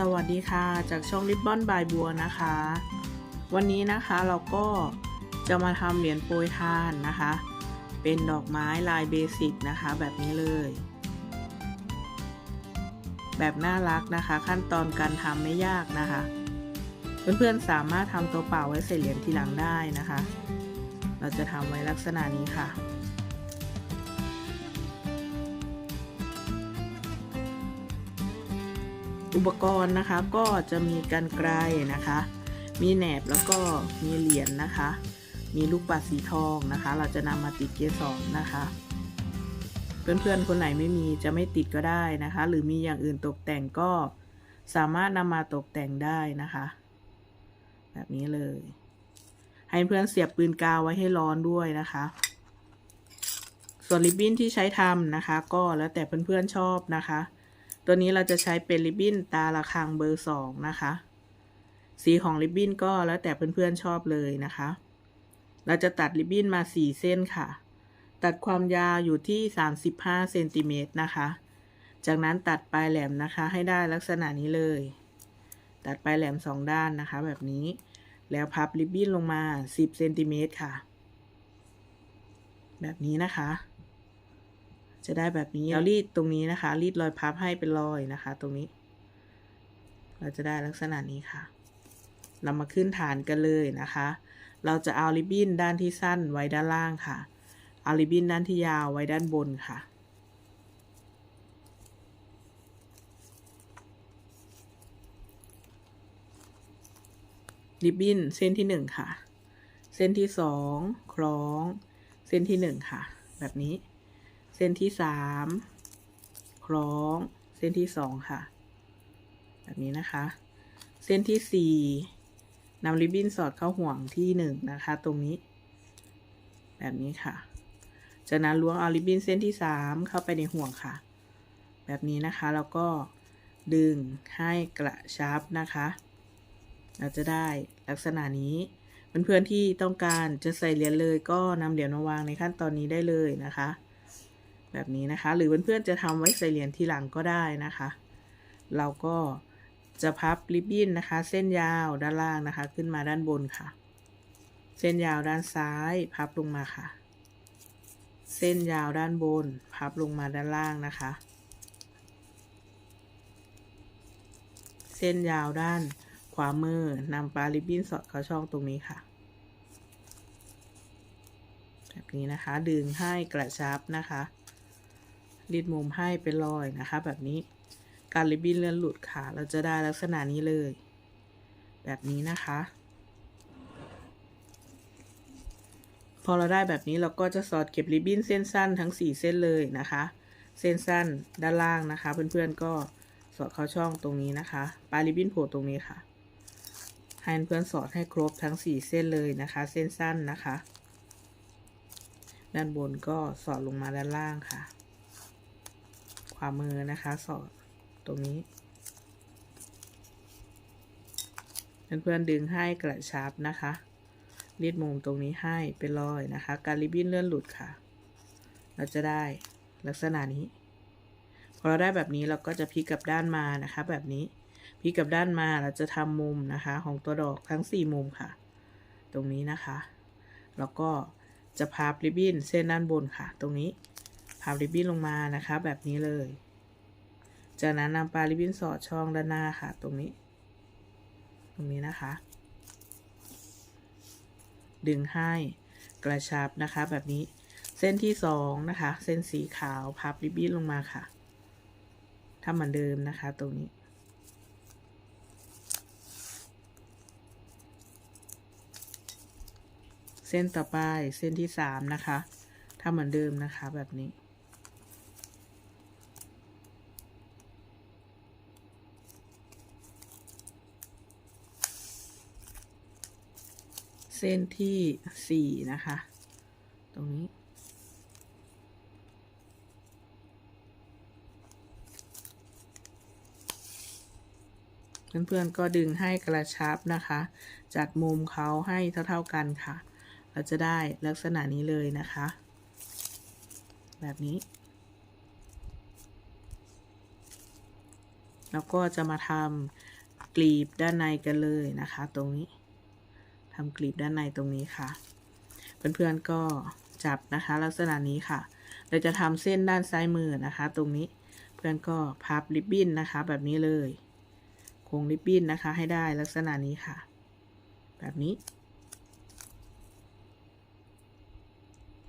สวัสดีค่ะ จากช่องริบบอนบายบัวนะคะ วันนี้นะคะเราก็จะมาทำเหรียญโปรยทานนะคะ เป็นดอกไม้ลายเบสิกนะคะ แบบนี้เลย แบบน่ารักนะคะ ขั้นตอนการทำไม่ยากนะคะ เพื่อนๆสามารถทำตัวเปล่าไว้ใส่เหรียญทีหลังได้นะคะ เราจะทำไว้ลักษณะนี้ค่ะ อุปกรณ์นะคะก็จะมีกันไกลนะคะ มีแหนบแล้วก็มีเหรียญนะคะ มีลูกปัดสีทองนะคะ เราจะนำมาติดเกสรนะคะ เพื่อนๆคนไหนไม่มีจะไม่ติดก็ได้นะคะ หรือมีอย่างอื่นตกแต่งก็สามารถนำมาตกแต่งได้นะคะ แบบนี้เลย ให้เพื่อนเสียบปืนกาวไว้ให้ร้อนด้วยนะคะ ส่วนริบบิ้นที่ใช้ทำนะคะ ก็แล้วแต่เพื่อนๆชอบนะคะ ตัวนี้เราจะใช้เป็นริบบิ้นตาละคังเบอร์สองนะคะ สีของริบบิ้นก็แล้วแต่เพื่อนๆชอบเลยนะคะ เราจะตัดริบบิ้นมาสี่เส้นค่ะ ตัดความยาวอยู่ที่35เซนติเมตรนะคะ จากนั้นตัดปลายแหลมนะคะ ให้ได้ลักษณะนี้เลย ตัดปลายแหลมสองด้านนะคะ แบบนี้ แล้วพับริบบิ้นลงมา10เซนติเมตรค่ะ แบบนี้นะคะ จะได้แบบนี้เรารีดตรงนี้นะคะ รีดรอยพับให้เป็นรอยนะคะ ตรงนี้ เราจะได้ลักษณะนี้ค่ะ เรามาขึ้นฐานกันเลยนะคะ เราจะเอาริบบิ้นด้านที่สั้นไว้ด้านล่างค่ะ เอาริบบิ้นด้านที่ยาวไว้ด้านบนค่ะริบบิ้นเส้นที่หนึ่งค่ะ เส้นที่สองคล้อง เส้นที่หนึ่งค่ะ แบบนี้ เส้นที่สามคล้องเส้นที่สองค่ะ แบบนี้นะคะ เส้นที่สี่นำริบบิ้นสอดเข้าห่วงที่หนึ่งนะคะ ตรงนี้ แบบนี้ค่ะ จากนั้นล้วงเอาริบบิ้นเส้นที่สามเข้าไปในห่วงค่ะ แบบนี้นะคะแล้วก็ดึงให้กระชับนะคะ เราจะได้ลักษณะนี้เพื่อนๆที่ต้องการจะใส่เหรียญเลยก็นำเหรียญมาวางในขั้นตอนนี้ได้เลยนะคะ แบบนี้นะคะ หรือเพื่อนๆจะทำไว้ใส่เหรียญทีหลังก็ได้นะคะ เราก็จะพับริบบิ้นนะคะ เส้นยาวด้านล่างนะคะ ขึ้นมาด้านบนค่ะ เส้นยาวด้านซ้ายพับลงมาค่ะ เส้นยาวด้านบน พับลงมาด้านล่างนะคะ เส้นยาวด้านขวามือนำปลาริบบิ้นสอดเข้าช่องตรงนี้ค่ะ แบบนี้นะคะ ดึงให้กระชับนะคะ รีดมุมให้เป็นรอยนะคะ แบบนี้การริบบิ้นเลื่อนหลุดค่ะ เราจะได้ลักษณะนี้เลย แบบนี้นะคะ พอเราได้แบบนี้เราก็จะสอดเก็บริบบิ้นเส้นสั้นทั้ง 4 เส้นเลยนะคะ เส้นสั้นด้านล่างนะคะ เพื่อนๆก็สอดเข้าช่องตรงนี้นะคะ ปลายริบบิ้นโผล่ตรงนี้ค่ะให้เพื่อนสอดให้ครบทั้ง 4 เส้นเลยนะคะ เส้นสั้นนะคะ ด้านบนก็สอดลงมาด้านล่างค่ะ ขวามือนะคะสอดตรงนี้เพื่อนๆดึงให้กระชับนะคะรีดมุมตรงนี้ให้เป็นรอยนะคะ การริบบิ้นเลื่อนหลุดค่ะ เราจะได้ลักษณะนี้ พอเราได้แบบนี้เราก็จะพลิกกลับด้านมานะคะ แบบนี้พลิกกลับด้านมาเราจะทำมุมนะคะ ของตัวดอกทั้ง 4 มุมค่ะ ตรงนี้นะคะ แล้วก็จะพับริบบิ้นเส้นด้านบนค่ะ ตรงนี้ พับริบบิ้นลงมานะคะ แบบนี้เลย จากนั้นนำปลายริบบิ้นสอดช่องด้านหน้าค่ะ ตรงนี้ ตรงนี้นะคะ ดึงให้กระชับนะคะ แบบนี้เส้นที่สองนะคะ เส้นสีขาวพับริบบิ้นลงมาค่ะทำเหมือนเดิมนะคะ ตรงนี้เส้นต่อไปเส้นที่สามนะคะทำเหมือนเดิมนะคะแบบนี้ เส้นที่สี่นะคะ ตรงนี้ เพื่อนๆก็ดึงให้กระชับนะคะ จัดมุมเขาให้เท่า ๆกันค่ะ เราจะได้ลักษณะนี้เลยนะคะ แบบนี้ แล้วก็จะมาทำกลีบด้านในกันเลยนะคะ ตรงนี้ ทำกลีบด้านในตรงนี้ค่ะ เพื่อนๆก็จับนะคะ ลักษณะนี้ค่ะ เราจะทำเส้นด้านซ้ายมือนะคะ ตรงนี้เพื่อนก็พับริบบิ้นนะคะ แบบนี้เลยโค้งริบบิ้นนะคะ ให้ได้ลักษณะนี้ค่ะ แบบนี้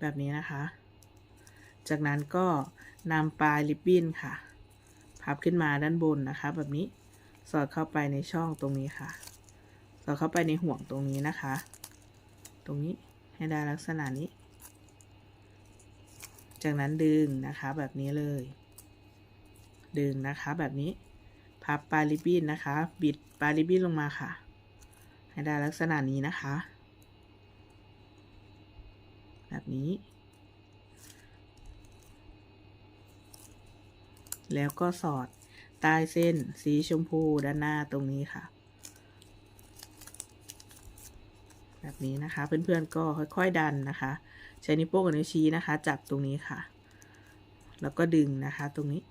แบบนี้นะคะ จากนั้นก็นำปลายริบบิ้นค่ะ พับขึ้นมาด้านบนนะคะ แบบนี้สอดเข้าไปในช่องตรงนี้ค่ะ สอดเข้าไปในห่วงตรงนี้นะคะ ตรงนี้ให้ได้ลักษณะนี้ จากนั้นดึงนะคะแบบนี้เลย ดึงนะคะแบบนี้ พับปลายริบบิ้นนะคะ บิดปลายริบบิ้นลงมาค่ะ ให้ได้ลักษณะนี้นะคะ แบบนี้ แล้วก็สอดใต้เส้นสีชมพูด้านหน้าตรงนี้ค่ะ แบบนี้นะคะ เพื่อนๆก็ค่อย ๆ ดันนะคะ ใช้นิ้วโป้งกับนิ้วชี้นะคะ จับตรงนี้ค่ะ แล้วก็ดึงนะคะตรงนี้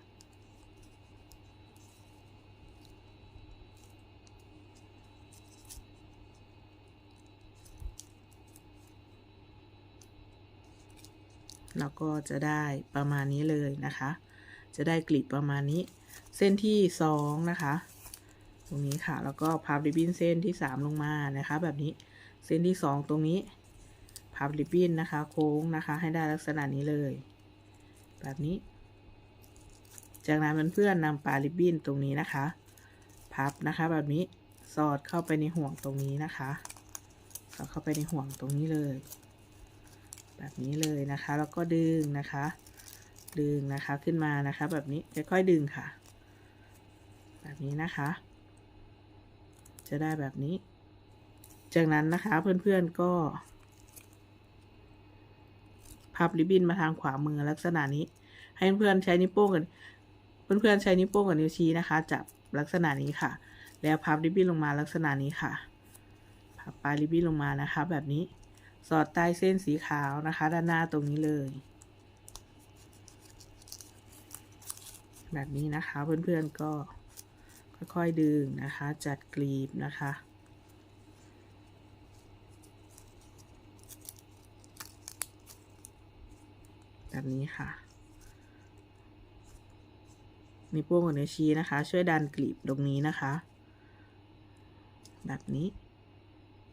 เราก็จะได้ประมาณนี้เลยนะคะ จะได้กลีบประมาณนี้ เส้นที่สองนะคะ ตรงนี้ค่ะ แล้วก็พับริบบิ้นเส้นที่สามลงมานะคะ แบบนี้ เส้นที่สองตรงนี้พับริบบิ้นนะคะ โค้งนะคะ ให้ได้ลักษณะนี้เลย แบบนี้ จากนั้นเพื่อนๆนำปลาริบบิ้นตรงนี้นะคะ พับนะคะ แบบนี้สอดเข้าไปในห่วงตรงนี้นะคะ สอดเข้าไปในห่วงตรงนี้เลย แบบนี้เลยนะคะ แล้วก็ดึงนะคะ ดึงนะคะขึ้นมานะคะ แบบนี้ค่อยๆดึงค่ะ แบบนี้นะคะ จะได้แบบนี้ จากนั้นนะคะเพื่อนๆก็ พับริบบิ้นมาทางขวามือลักษณะนี้ ให้เพื่อนๆใช้นิ้วโป้งกับเพื่อนๆใช้นิ้วโป้งกับนิ้วชี้นะคะ จับลักษณะนี้ค่ะ แล้วพับริบบิ้นลงมาลักษณะนี้ค่ะ พับปลายริบบิ้นลงมานะคะ แบบนี้สอดใต้เส้นสีขาวนะคะ ด้านหน้าตรงนี้เลย แบบนี้นะคะเพื่อนๆก็ค่อยๆดึงนะคะ จัดกลีบนะคะ แบบนี้ค่ะนิ้วโป้งกับนิ้วชี้นะคะ ช่วยดันกลีบตรงนี้นะคะ แบบนี้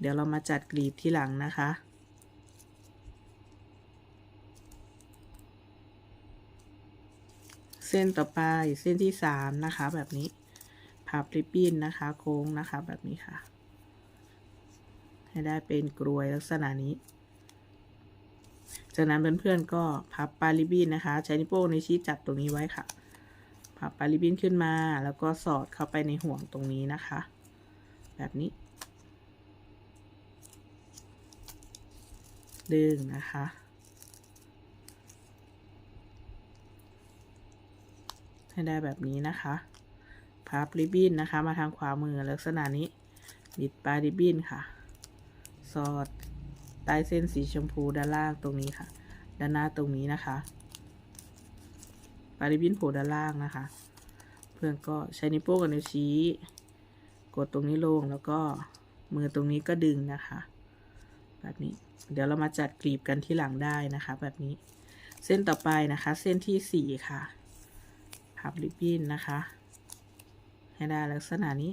เดี๋ยวเรามาจัดกลีบที่หลังนะคะเส้นต่อไปเส้นที่สามนะคะ แบบนี้พับริบบิ้นนะคะ โค้งนะคะแบบนี้ค่ะ ให้ได้เป็นกรวยลักษณะนี้ จากนั้นเพื่อนๆก็พับปลายริบบิ้นนะคะ ใช้นิ้วโป้งในชี้จับตรงนี้ไว้ค่ะ พับปลายริบบิ้นขึ้นมาแล้วก็สอดเข้าไปในห่วงตรงนี้นะคะ แบบนี้ ดึงนะคะให้ได้แบบนี้นะคะพับริบบิ้นนะคะ มาทางขวามือลักษณะนี้ บิดปลายริบบิ้นค่ะ สอด ใต้เส้นสีชมพูด้านล่างตรงนี้ค่ะ ด้านหน้าตรงนี้นะคะปลายริบบิ้นโผล่ด้านล่างนะคะ เพื่อนก็ใช้นิ้วโป้งกับนิ้วชี้ กดตรงนี้ลงแล้วก็มือตรงนี้ก็ดึงนะคะ แบบนี้เดี๋ยวเรามาจัดกลีบกันที่หลังได้นะคะ แบบนี้เส้นต่อไปนะคะ เส้นที่สี่ค่ะพับริบบิ้นนะคะ ให้ได้ลักษณะนี้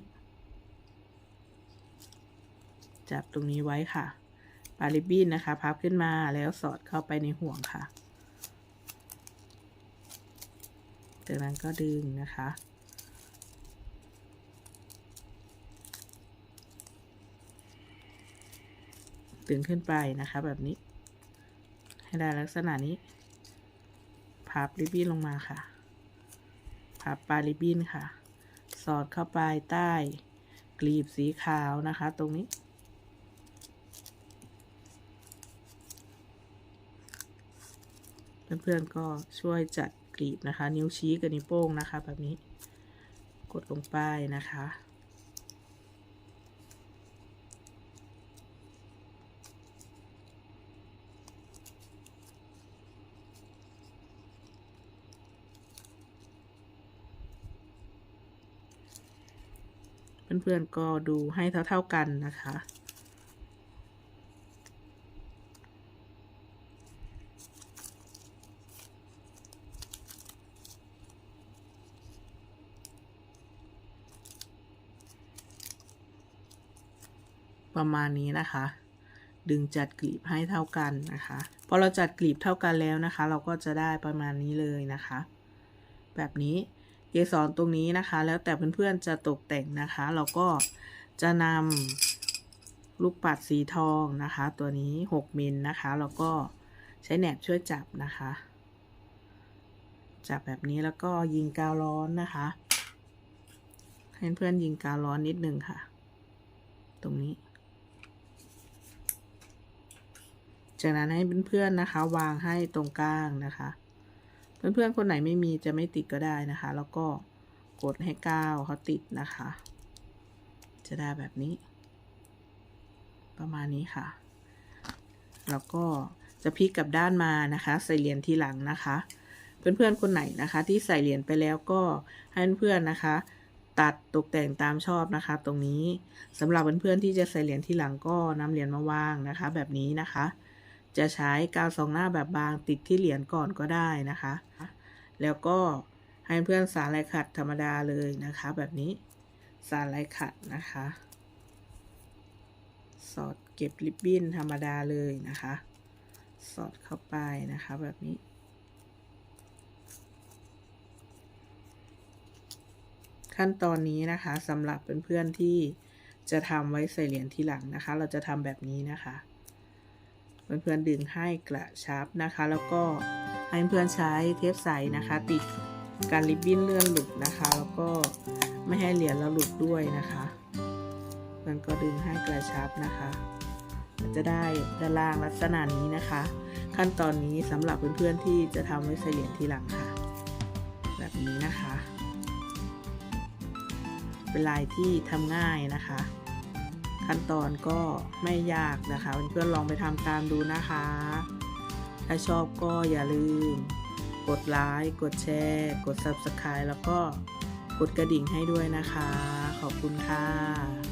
จับตรงนี้ไว้ค่ะ ปาริบบิ้นนะคะ พับขึ้นมาแล้วสอดเข้าไปในห่วงค่ะ จากนั้นก็ดึงนะคะ ดึงขึ้นไปนะคะแบบนี้ ให้ได้ลักษณะนี้ พับริบบิ้นลงมาค่ะ พับปลาริบบิ้นค่ะ สอดเข้าไปใต้กลีบสีขาวนะคะ ตรงนี้ เพื่อนๆก็ช่วยจัดกลีบนะคะ นิ้วชี้กับนิ้วโป้งนะคะ แบบนี้กดลงไปนะคะเเพื่อนๆก็ดูให้เท่าๆกันนะคะ ประมาณนี้นะคะ ดึงจัดกลีบให้เท่ากันนะคะพอเราจัดกลีบเท่ากันแล้วนะคะ เราก็จะได้ประมาณนี้เลยนะคะ แบบนี้เกสรตรงนี้นะคะ แล้วแต่เพื่อนๆจะตกแต่งนะคะ เราก็จะนำลูกปัดสีทองนะคะ ตัวนี้ 6มิลนะคะ แล้วก็ใช้แหนบช่วยจับนะคะ จับแบบนี้แล้วก็ยิงกาวร้อนนะคะให้เพื่อนยิงกาวร้อนนิดนึงค่ะ ตรงนี้ จากนั้นให้เพื่อนๆนะคะ วางให้ตรงกลางนะคะ เพื่อนๆคนไหนไม่มีจะไม่ติดก็ได้นะคะ แล้วก็กดให้ก้าวเขาติดนะคะ จะได้แบบนี้ ประมาณนี้ค่ะ แล้วก็จะพลิกกลับด้านมานะคะ ใส่เหรียญทีหลังนะคะ เพื่อนๆคนไหนนะคะ ที่ใส่เหรียญไปแล้วก็ให้เพื่อนๆนะคะ ตัดตกแต่งตามชอบนะคะ ตรงนี้สำหรับเพื่อนๆที่จะใส่เหรียญที่หลังก็นำเหรียญมาวางนะคะ แบบนี้นะคะ จะใช้กาวสองหน้าแบบบางติดที่เหรียญก่อนก็ได้นะคะ แล้วก็ให้เพื่อนสารลายขัดธรรมดาเลยนะคะ แบบนี้สารลายขัดนะคะ สอดเก็บริบบิ้นธรรมดาเลยนะคะ สอดเข้าไปนะคะแบบนี้ขั้นตอนนี้นะคะสำหรับเพื่อนๆที่จะทำไว้ใส่เหรียญทีหลังนะคะ เราจะทำแบบนี้นะคะ เพื่อนๆดึงให้กระชับนะคะ แล้วก็ให้เพื่อนใช้เทปใสนะคะ ติดการริบบิ้นเลื่อนหลุดนะคะ แล้วก็ไม่ให้เหรียญเราหลุดด้วยนะคะเพื่อนก็ดึงให้กระชับนะคะจะได้ด้านล่างลักษณะนี้นะคะ ขั้นตอนนี้สำหรับเพื่อนๆที่จะทำไว้ใส่เหรียญทีหลังค่ะ แบบนี้นะคะ เป็นลายที่ทำง่ายนะคะ ขั้นตอนก็ไม่ยากนะคะเพื่อนๆลองไปทำตามดูนะคะ ถ้าชอบก็อย่าลืม กดไลค์กดแชร์ กด Subscribe แล้วก็กดกระดิ่งให้ด้วยนะคะ ขอบคุณค่ะ